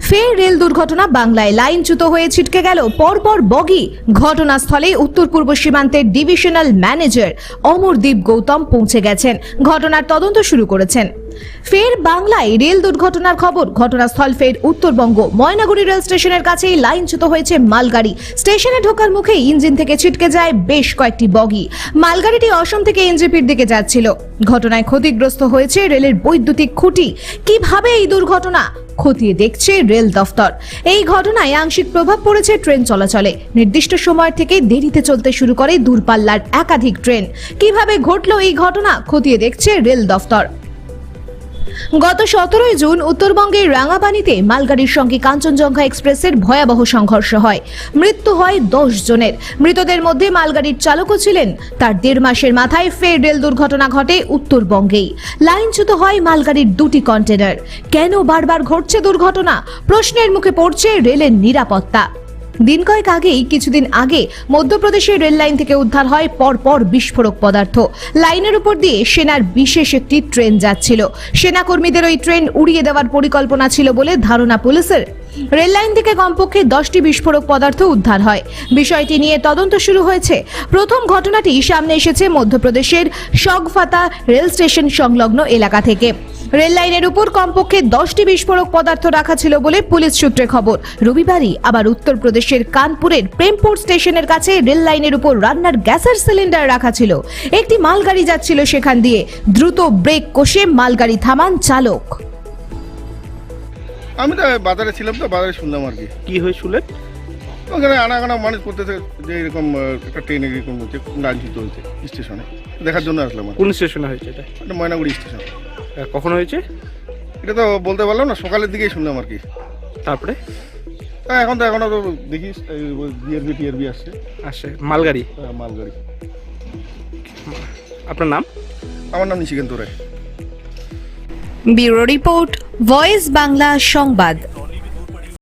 ফের রেল দুর্ঘটনা বাংলায় লাইনচ্যুত হয়ে ছিটকে গেল। পরপর বগি। ঘটনাস্থলে উত্তর পূর্ব সীমান্তের ডিভিশনাল ম্যানেজার অমরদীপ গৌতম পৌঁছে গেছেন। ঘটনার তদন্ত শুরু করেছেন। ফের বাংলায় রেল দুর্ঘটনার খবর। ঘটনাস্থল ফের উত্তরবঙ্গ। ময়নাগুড়ি রেল স্টেশনের কাছেই লাইনচ্যুত হয়েছে মালগাড়ি। স্টেশনে ঢোকার মুখে ইঞ্জিন থেকে ছিটকে যায় বেশ কয়েকটি বগি। মালগাড়িটি অসম থেকে এনজেপির দিকে যাচ্ছিল। ঘটনায় ক্ষতিগ্রস্ত হয়েছে রেলের বৈদ্যুতিক খুঁটি। কীভাবে এই দুর্ঘটনা খতিয়ে দেখছে রেল দফতর। এই ঘটনায় আংশিক প্রভাব পড়েছে ট্রেন চলাচলে। নির্দিষ্ট সময় থেকে দেরিতে চলতে শুরু করে দূরপাল্লার একাধিক ট্রেন। কীভাবে ঘটল এই ঘটনা খতিয়ে দেখছে রেল দফতর। গত সতেরোই জুন উত্তরবঙ্গের রাঙাপানিতে মালগাড়ির সঙ্গে কাঞ্চনজঙ্ঘা এক্সপ্রেসের ভয়াবহ সংঘর্ষ হয়। মৃত্যু হয় দশ জনের। মৃতদের মধ্যে মালগাড়ির চালকও ছিলেন। তার দেড় মাসের মাথায় ফের রেল দুর্ঘটনা ঘটে উত্তরবঙ্গেই। লাইনচ্যুত হয় মালগাড়ির দুটি কন্টেনার কেন বারবার ঘটছে দুর্ঘটনা? প্রশ্নের মুখে পড়ছে রেলের নিরাপত্তা। দিন কয়েক আগেই, কিছুদিন আগে, মধ্যপ্রদেশের রেল লাইন থেকে উদ্ধার হয় পরপর বিস্ফোরক পদার্থ। লাইনের উপর দিয়ে সেনার বিশেষ একটি ট্রেন যাচ্ছিল। সেনাকর্মীদের ওই ট্রেন উড়িয়ে দেওয়ার পরিকল্পনা ছিল বলে ধারণা পুলিশের। রেল লাইন থেকে কমপক্ষে দশটি বিস্ফোরক পদার্থ উদ্ধার হয়। বিষয়টি নিয়ে তদন্ত শুরু হয়েছে। প্রথম ঘটনাটি সামনে এসেছে মধ্যপ্রদেশের শগফাতা রেল স্টেশন সংলগ্ন এলাকা থেকে। রেল লাইনের উপর কমপক্ষে দশটি বিস্ফোরক পদার্থ রাখা ছিল বলে পুলিশ সূত্রে খবর। রবিবারই আবার উত্তরপ্রদেশের কানপুরের প্রেমপুর স্টেশনের কাছে রেল লাইনের উপর রান্নার গ্যাসের সিলিন্ডার রাখা ছিল। একটি মালগাড়ি যাচ্ছিল সেখান দিয়ে। দ্রুত ব্রেক কষে মালগাড়ি থামান চালক। আমি তো বাজারে ছিলাম তো বাজারে শুনলাম আর কি। কি হয়ে শুনলেন ওখানে আনাগানা মানুষ করতেছে যে এরকম একটা ট্রেন এরকম হচ্ছে লাঞ্ছিত হয়েছে স্টেশনে দেখার জন্য আসলাম আর কোন স্টেশনে হয়েছে এটা? এটা ময়নাগুড়ি স্টেশন কখন হয়েছে? এটা তো বলতে পারলাম না সকালের দিকেই শুনলাম আর কি। তারপরে? হ্যাঁ এখন তো এখনও তো দেখিস বিআরবি টিআরবি আসছে। আসে মালগাড়ি? হ্যাঁ মালগাড়ি। আপনার নাম? আমার নাম Nishikanta Roy. Bureau report voice Bangla সংবাদ